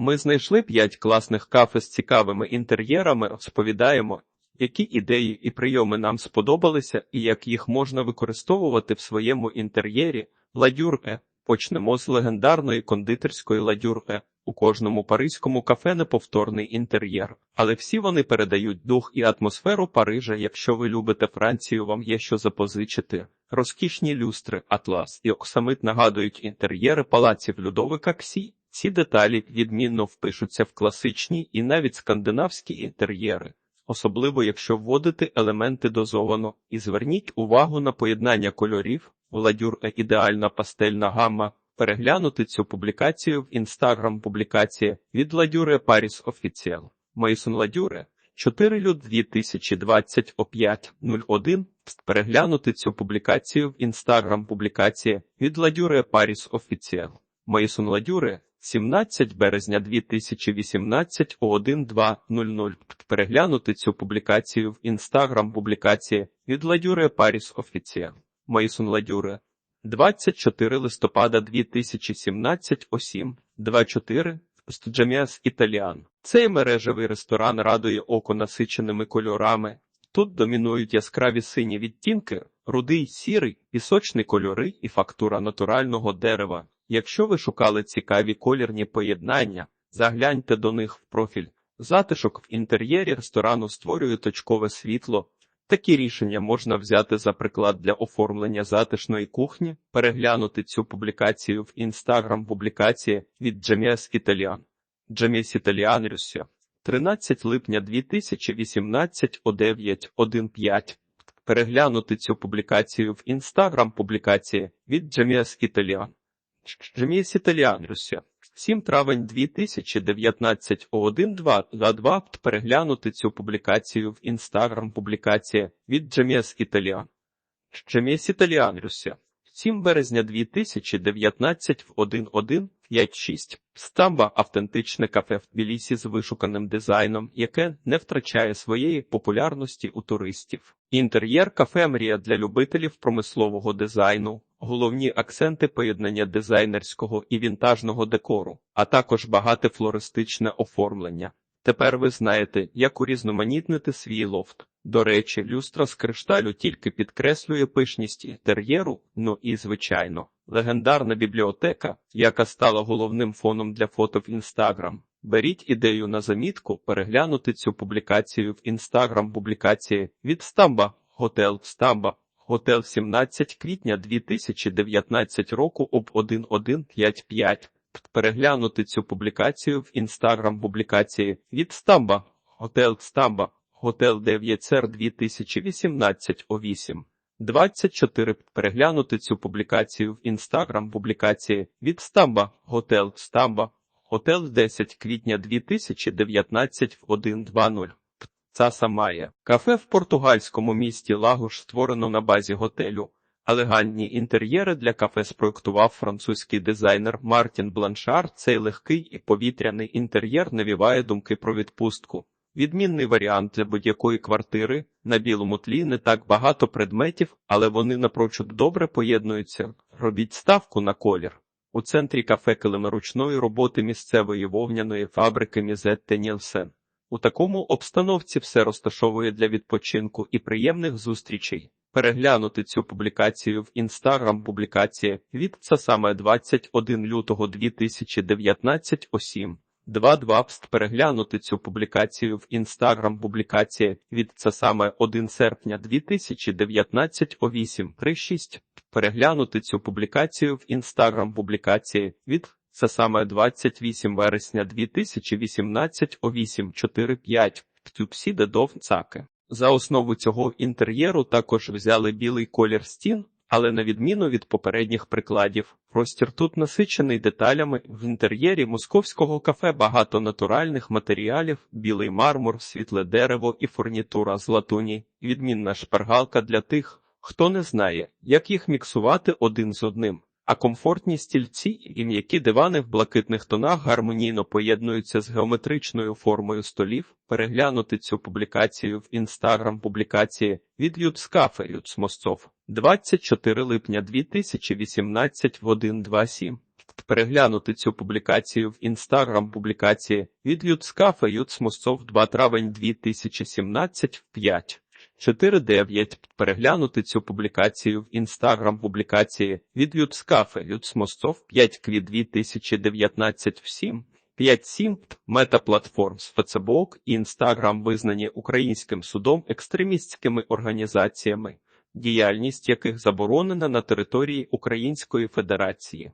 Ми знайшли п'ять класних кафе з цікавими інтер'єрами, розповідаємо, які ідеї і прийоми нам сподобалися і як їх можна використовувати в своєму інтер'єрі. Ладюрге. Почнемо з легендарної кондитерської ладюрге. У кожному паризькому кафе неповторний інтер'єр, але всі вони передають дух і атмосферу Парижа. Якщо ви любите Францію, вам є що запозичити. Розкішні люстри, атлас і оксамит нагадують інтер'єри палаців Людовика Ксі. Ці деталі відмінно впишуться в класичні і навіть скандинавські інтер'єри, особливо якщо вводити елементи дозовано, і зверніть увагу на поєднання кольорів, Владюр ідеальна пастельна гамма. Переглянути цю публікацію в інстаграм публікація від Ладюре Паріс Офіціал. Мейсон Ладюре 4 люд 2020 о 5.01. Переглянути цю публікацію в інстаграм публікація від Ладюре Паріс Офіціал. Мейсон Ладюре 17 березня 2018 о 1.2.00. Переглянути цю публікацію в інстаграм публікація від Ладюре Паріс Офіціал. Мейсон Ладюре 24 листопада 2017 о 7.24 Студжаміас Італіан. Цей мережевий ресторан радує око насиченими кольорами. Тут домінують яскраві сині відтінки, рудий, сірий, пісочні кольори і фактура натурального дерева. Якщо ви шукали цікаві колірні поєднання, загляньте до них в профіль. Затишок в інтер'єрі ресторану створює точкове світло. Такі рішення можна взяти за приклад для оформлення затишної кухні, переглянути цю публікацію в інстаграм публікації від Джеміас Італіан. Джеміас Італіан Рюсся. 13 липня 2018 о 9.1.5. Переглянути цю публікацію в інстаграм публікації від Джеміас Італіан. Джеміас Італіан Рюсся. 7 травень 2019 о 1.2.2 переглянути цю публікацію в інстаграм публікація від Джеміас Італіан. Джеміас Італіан Рюсся. 7 березня 2019 в 1.1.5.6. Стамба автентичне кафе в Тбілісі з вишуканим дизайном, яке не втрачає своєї популярності у туристів. Інтер'єр кафе мрія для любителів промислового дизайну, головні акценти поєднання дизайнерського і вінтажного декору, а також багате флористичне оформлення. Тепер ви знаєте, як урізноманітнити свій лофт. До речі, люстра з кришталю тільки підкреслює пишність інтер'єру, ну і, звичайно, легендарна бібліотека, яка стала головним фоном для фото в Інстаграм. Беріть ідею на замітку, переглянути цю публікацію в інстаграм публікації від Стамба, Готел Стамба, Готел 17 квітня 2019 року об 1155. Переглянути цю публікацію в інстаграм публікації від Стамба, Готел Стамба, Готел 9 сер 2018 о 8. 24. Переглянути цю публікацію в інстаграм публікації від Стамба, Готел Стамба, Готел 10 квітня 2019 в 1.2.0. Цаса Має. Кафе в португальському місті Лагуш створено на базі готелю. Елегантні інтер'єри для кафе спроектував французький дизайнер Мартін Бланшар. Цей легкий і повітряний інтер'єр навіває думки про відпустку. Відмінний варіант для будь-якої квартири. На білому тлі не так багато предметів, але вони напрочуд добре поєднуються. Робіть ставку на колір. У центрі кафе килими ручної роботи місцевої вогняної фабрики Мізетте Нілсен. У такому обстановці все розташовує для відпочинку і приємних зустрічей. Переглянути цю публікацію в інстаграм публікація від це саме 21 лютого 2019 о 7. 2.2 пст переглянути цю публікацію в інстаграм публікація від це саме 1 серпня 2019 о 8.3.6. Переглянути цю публікацію в інстаграм публікації від це саме 28 вересня 2018 о 8.4.5. Птюпсіде Довцаки. За основу цього інтер'єру також взяли білий колір стін, але на відміну від попередніх прикладів, простір тут насичений деталями в інтер'єрі московського кафе багато натуральних матеріалів, білий мармур, світле дерево і фурнітура з латуні, відмінна шпаргалка для тих, хто не знає, як їх міксувати один з одним. А комфортні стільці і м'які дивани в блакитних тонах гармонійно поєднуються з геометричною формою столів. Переглянути цю публікацію в інстаграм публікації від Юцкафе Юцмосцов 24 липня 2018 в 1.2.7. Переглянути цю публікацію в інстаграм публікації від Юцкафе Юцмосцов 2 травень 2017 в 5. 4.9. Переглянути цю публікацію в інстаграм публікації від Юцкафе Юцмосцов 5 квіт 2019 в 7. 5.7. Метаплатформ з Facebook і Інстаграм визнані українським судом екстремістськими організаціями, діяльність яких заборонена на території Української Федерації.